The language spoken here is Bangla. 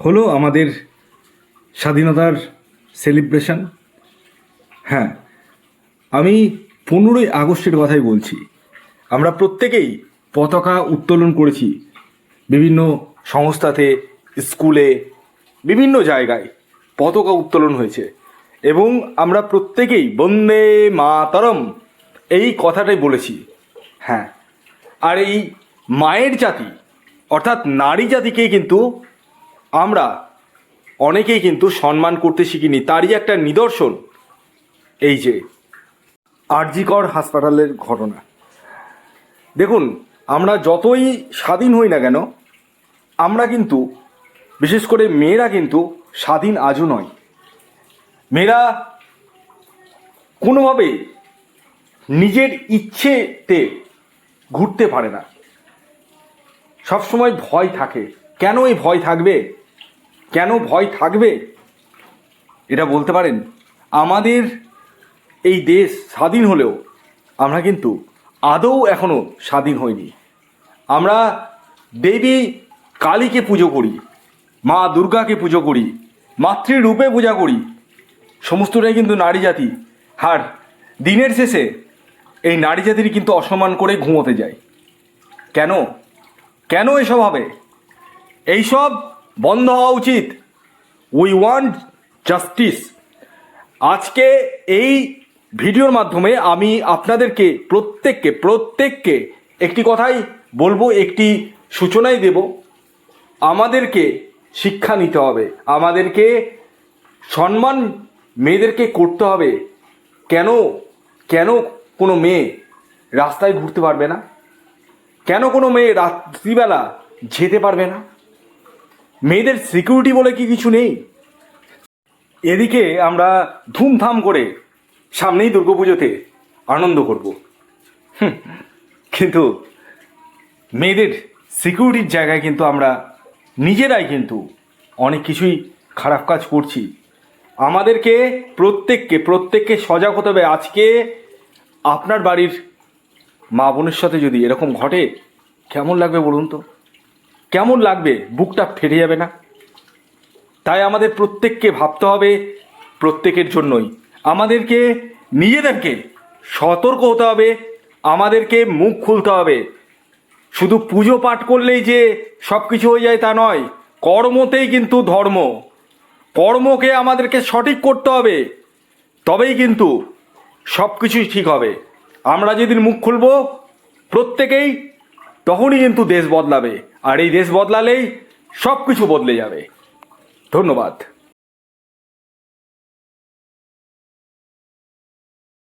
হলো আমাদের স্বাধীনতার সেলিব্রেশন হ্যাঁ আমি পনেরোই আগস্টের কথাই বলছি। আমরা প্রত্যেকেই পতাকা উত্তোলন করেছি বিভিন্ন সংস্থাতে, স্কুলে, বিভিন্ন জায়গায় পতাকা উত্তোলন হয়েছে এবং আমরা প্রত্যেকেই বন্দে মাতরম এই কথাটাই বলেছি। হ্যাঁ আর এই মায়ের জাতি, অর্থাৎ নারী জাতিকে কিন্তু আমরা অনেকেই কিন্তু সম্মান করতে শিখিনি, তারই একটা নিদর্শন এই যে আরজিকর হাসপাতালের ঘটনা। দেখুন, আমরা যতই স্বাধীন হই না কেন, আমরা কিন্তু, বিশেষ করে মেয়েরা কিন্তু স্বাধীন আজও নয়। মেয়েরা কোনোভাবে নিজের ইচ্ছেতে ঘুরতে পারে না। সবসময় ভয় থাকে। কেন এই ভয় থাকবে? কেন ভয় থাকবে? এটা বলতে পারেন, আমাদের এই দেশ স্বাধীন হলেও আমরা কিন্তু আদৌ এখনও স্বাধীন হইনি। আমরা দেবী কালীকে পুজো করি, মা দুর্গাকে পুজো করি মাতৃরূপে পূজা করি, সমস্তটাই কিন্তু নারী জাতি। আর দিনের শেষে এই নারী জাতির কিন্তু অসম্মান করে ঘুমোতে যায়। কেন? কেন এসব হবে? এইসব বন্ধ হওয়া উচিত। উই ওয়ান্ট জাস্টিস আজকে এই ভিডিওর মাধ্যমে আমি আপনাদেরকে প্রত্যেককে প্রত্যেককে একটি কথাই বলব, একটি সূচনাই দেব। আমাদেরকে শিক্ষা নিতে হবে। আমাদেরকে সম্মান মেয়েদেরকে করতে হবে। কেন? কেন কোনো মেয়ে রাস্তায় ঘুরতে পারবে না? কেন কোনো মেয়ে রাত্রিবেলা যেতে পারবে না? মেয়েদের সিকিউরিটি বলে কি কিছু নেই? এদিকে আমরা ধুমধাম করে সামনেই দুর্গাপুজোতে আনন্দ করব। কিন্তু মেয়েদের সিকিউরিটির জায়গায় কিন্তু আমরা নিজেরাই কিন্তু অনেক কিছুই খারাপ কাজ করছি। আমাদেরকে প্রত্যেককে প্রত্যেককে সজাগ হতে হবে। আজকে আপনার বাড়ির মা বোনের সাথে যদি এরকম ঘটে, কেমন লাগবে বলুন তো? কেমন লাগবে? বুকটা ফেটে যাবে না? তাই আমাদের প্রত্যেককে ভাবতে হবে প্রত্যেকের জন্যই। আমাদেরকে, নিজেদেরকে সতর্ক হতে হবে, আমাদেরকে মুখ খুলতে হবে। শুধু পুজো পাঠ করলেই যে সব কিছু হয়ে যায় তা নয়, কর্মতেই কিন্তু ধর্ম। কর্মকে আমাদেরকে সঠিক করতে হবে, তবেই কিন্তু সব কিছুই ঠিক হবে। আমরা যেদিন মুখ খুলব, প্রত্যেকেই তখনই কিন্তু দেশ বদলাবে। আর এই দেশ বদলালেই সব কিছু বদলে যাবে। ধন্যবাদ।